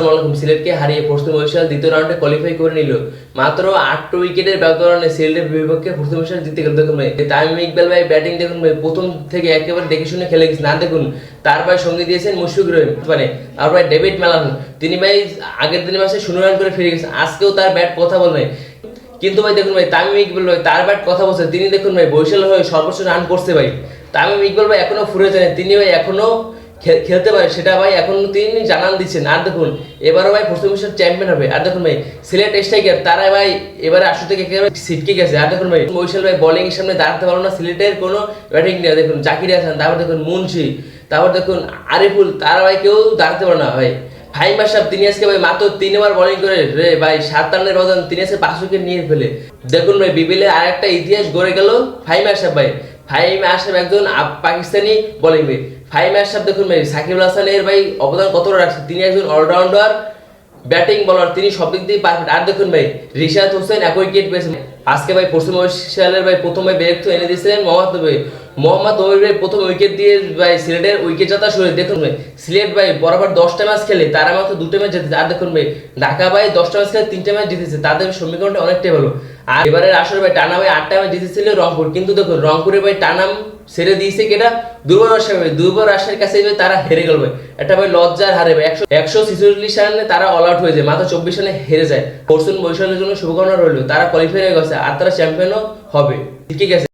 আলাইকুম, সিলেটকে হারিয়ে পশ্চিম দ্বিতীয় রাউন্ডে কোয়ালিফাই করে নিল। মাত্র আট উইকেটের ব্যবধানে সিলেটের বিপক্ষে পশ্চিম জিতে গেল। দেখুন ভাই তামিম ইকবাল ভাই ব্যাটিং দেখুন ভাই, প্রথম থেকে একেবারে দেখে শুনে খেলে গেছে। না দেখুন, তার ভাই সঙ্গে দিয়েছেন মুশফিক রহিম মানে ভাই ডেভিড মেলান। তিনি ভাই আগের দিনের মাসে শূন্য রান করে ফিরে গেছেন আজকেও তার ব্যাট কথা বলবে কিন্তু ভাই দেখুন ভাই, তামিম ইকবাল ভাই তার ব্যাট কথা বলছে। তিনি দেখুন ভাই, বরিশাল হয়ে সর্বোচ্চ রান করছে ভাই। তামিম ইকবাল ভাই এখনও ফুরে যান তিনি ভাই এখনও খেলতে পারে, সেটা ভাই এখন তিনি জানান দিচ্ছেন আর দেখুন, এবারও ভাই পশ্চিম বঙ্গের চ্যাম্পিয়ন হবে। আর দেখুন ভাই, সিলেট স্ট্রাইকার তারা ভাই এবারে আসু থেকে ছিটকে গেছে আর দেখুন ভাই বৈশাল ভাই বোলিং এর সামনে দাঁড়াতে পারল না। সিলেটের কোনো ব্যাটিং নেই। দেখুন, জাকির হাসান, তারপর দেখুন মুন্সি, তারপর দেখুন আরিফুল, তারা ভাই কেউ দাঁড়াতে পারে না ভাই। ফাইম আশরাফ, তিনি আজকে ভাই মাত্র তিনবার বোলিং করে, রে ভাই, সাত রানের ব্যবধান তিনি আজকে পাঁচ উইকেট নিয়ে ফেলে। দেখুন ভাই বিপিএলে আর একটা ইতিহাস গড়ে গেল ফাইম আশরাফ ভাই। ফাইম আশরাফ একজন পাকিস্তানি বোলিং ভাই ফাইম আশরাফ দেখুন ভাই, সাকিব হাসানের ভাই অবদান কতটা রাখছে? তিনি একজন অলরাউন্ডার ব্যাটিং বলার তিনি সব দিক দিয়ে পারফেক্ট আর দেখুন ভাই, রিশাদ হোসেন এক উইকেট পেয়েছেন। আজকে ভাই পশ্চিমবঙ্গ বরিশালের ভাই প্রথমে ভাই তো এনে দিয়েছিলেন মোহাম্মদ নবী। মোহাম্মদ ভাই প্রথম উইকেট দিয়ে ভাই সিলেটের উইকেট জেতা শুরু দেখুন ভাই। সিলেট ভাই বরাবর দশটা ম্যাচ খেলে, তারা মাত্র দুটো ম্যাচ জিতেছে। আর দেখুন ভাই, ঢাকা ভাই দশটা ম্যাচ খেলে তিনটে ম্যাচ জিতেছে। তাদের সমীকরণটা অনেকটাই ভালো। আর এবারের আসলে ভাই, টানা ভাই আটটা ম্যাচ জিতেছিল রংপুর। কিন্তু দেখুন, রংপুরে ভাই টানাম ছেড়ে দিয়েছে কেটা দুর্বল রাশিয়া ভাই। দুর্বল রাশিয়ার কাছে ভাই তারা হেরে গেল ভাই। এটা ভাই লজ্জার হারে ভাই। একশো একশো ছিচল্লিশ রানে তারা অল আউট হয়ে যায়। মাত্র চব্বিশ রানে হেরে যায়। পরশুন বৈশালের জন্য শুভকামনা রইল। তারা কোয়ালিফাই হয়ে গেছে। আর তারা চ্যাম্পিয়নও হবে। ঠিক আছে